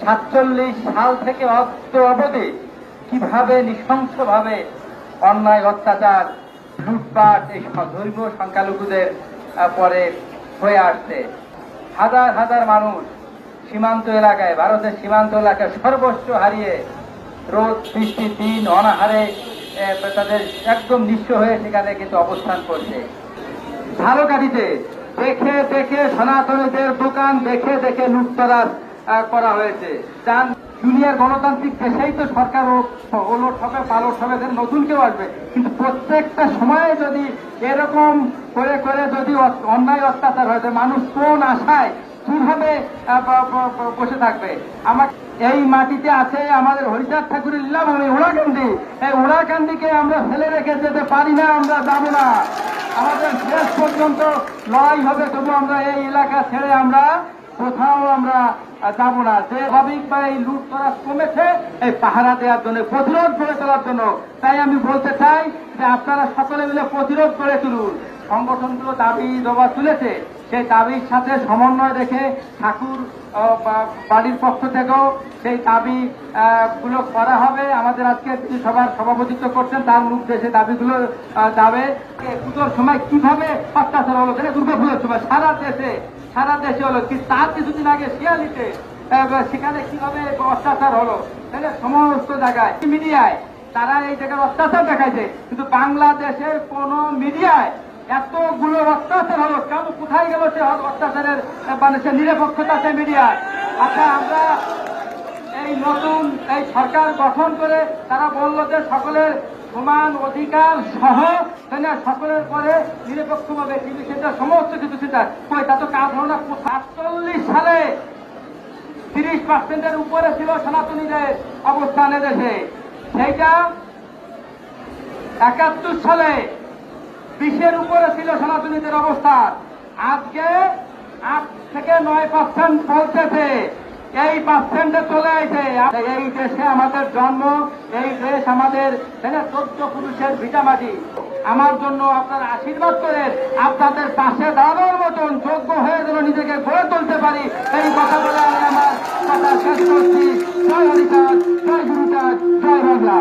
সাতচল্লিশ সাল থেকে অব্দ অবধি কীভাবে নৃশংসভাবে অন্যায় অত্যাচার লুটপাট এই ধর্মীয় সংখ্যালঘুদের পরে হয়ে আসছে। হাজার হাজার মানুষ সীমান্ত এলাকায় ভারতের সীমান্ত এলাকায় সর্বস্ব হারিয়ে রোদ বৃষ্টি দিন অনাহারে তাদের একদম নিঃস্ব হয়ে সেখানে কিন্তু অবস্থান করছে। ঝালকাঠিতে দেখে দেখে সনাতনীদের দোকান দেখে দেখে লুটতরাজ আহ, করা হয়েছে। যান দুনিয়ার গণতান্ত্রিক দেশেই তো সরকার ওলট হবে পালট হবে নতুন কেউ আসবে। কিন্তু প্রত্যেকটা সময়ে যদি এরকম করে করে যদি অন্যায় অত্যাচার হয় তো মানুষ কোন আশায় কীভাবে বসে থাকবে? আমার এই মাটিতে আছে আমাদের হরিচাঁদ ঠাকুরের লীলাভূমি, উড়াকান্দি। এই উড়াকান্দিকে আমরা ফেলে রেখে যেতে পারি না, আমরা যাব না। আমাদের শেষ পর্যন্ত লড়াই হবে, তবু আমরা এই এলাকা ছেড়ে আমরা কোথাও আমরা যাব না। যে অবিক বা এই লুট করা কমেছে, এই পাহারা দেওয়ার জন্য, প্রতিরোধ গড়ে তোলার জন্য। তাই আমি বলতে চাই যে আপনারা সকলে মিলে প্রতিরোধ করে তুলুন সংগঠনগুলো দাবি দেওয়া তুলেছে। সেই দাবির সাথে সমন্বয় রেখে ঠাকুর বাড়ির পক্ষ থেকেও সেই দাবি গুলো করা হবে। আমাদের আজকে সবার সভাপতিত্ব করছেন তার মুখ দেশে দাবিগুলো আহ, যাবে পুজোর সময় কীভাবে অত্যাচার হলো? সেটা দুর্গা পুজোর সময় সারা দেশে সারা দেশে হলো কি তার কিছুদিন আগে শিয়ালিতে সেখানে কীভাবে অত্যাচার হলো? তাহলে সমস্ত জায়গায় মিডিয়ায় তারা এই জায়গায় অত্যাচার দেখাইছে। কিন্তু বাংলাদেশের কোন মিডিয়ায় এতগুলো অত্যাচার হলো, কেন কোথায় গেল সে অত্যাচারের মানে সে নিরপেক্ষতা সে মিডিয়ায় আচ্ছা আমরা এই নতুন এই সরকার গঠন করে তারা বলল যে সকলের সমান অধিকার সহ সকলের পরে নিরপেক্ষভাবে, কিন্তু সেটা সমস্ত কিছু সেটা কই? তা তো কাজ হলো না। সাতচল্লিশ সালে তিরিশ পার্সেন্টের উপরে ছিল সনাতনীদের অবস্থান দেশে। সেইটা একাত্তর সালে বিশের উপরে ছিল সনাতনীদের অবস্থান। আজকে আট থেকে নয় পার্সেন্ট চলতেছে। এই পার্সেন্টে চলে আসে এই দেশে আমাদের জন্ম, এই দেশ আমাদের চোদ্দ পুরুষের ভিটামাটি। আমার জন্য আপনার আশীর্বাদ করেন, আপনাদের পাশে দাঁড়ানোর মতন যোগ্য হয়ে যেন নিজেকে গড়ে তুলতে পারি। এই কথা বলে আমি আমার কথা শেষ করছি। জয় হরিচাঁদ জয় গুরুচাঁদ জয় বাংলা।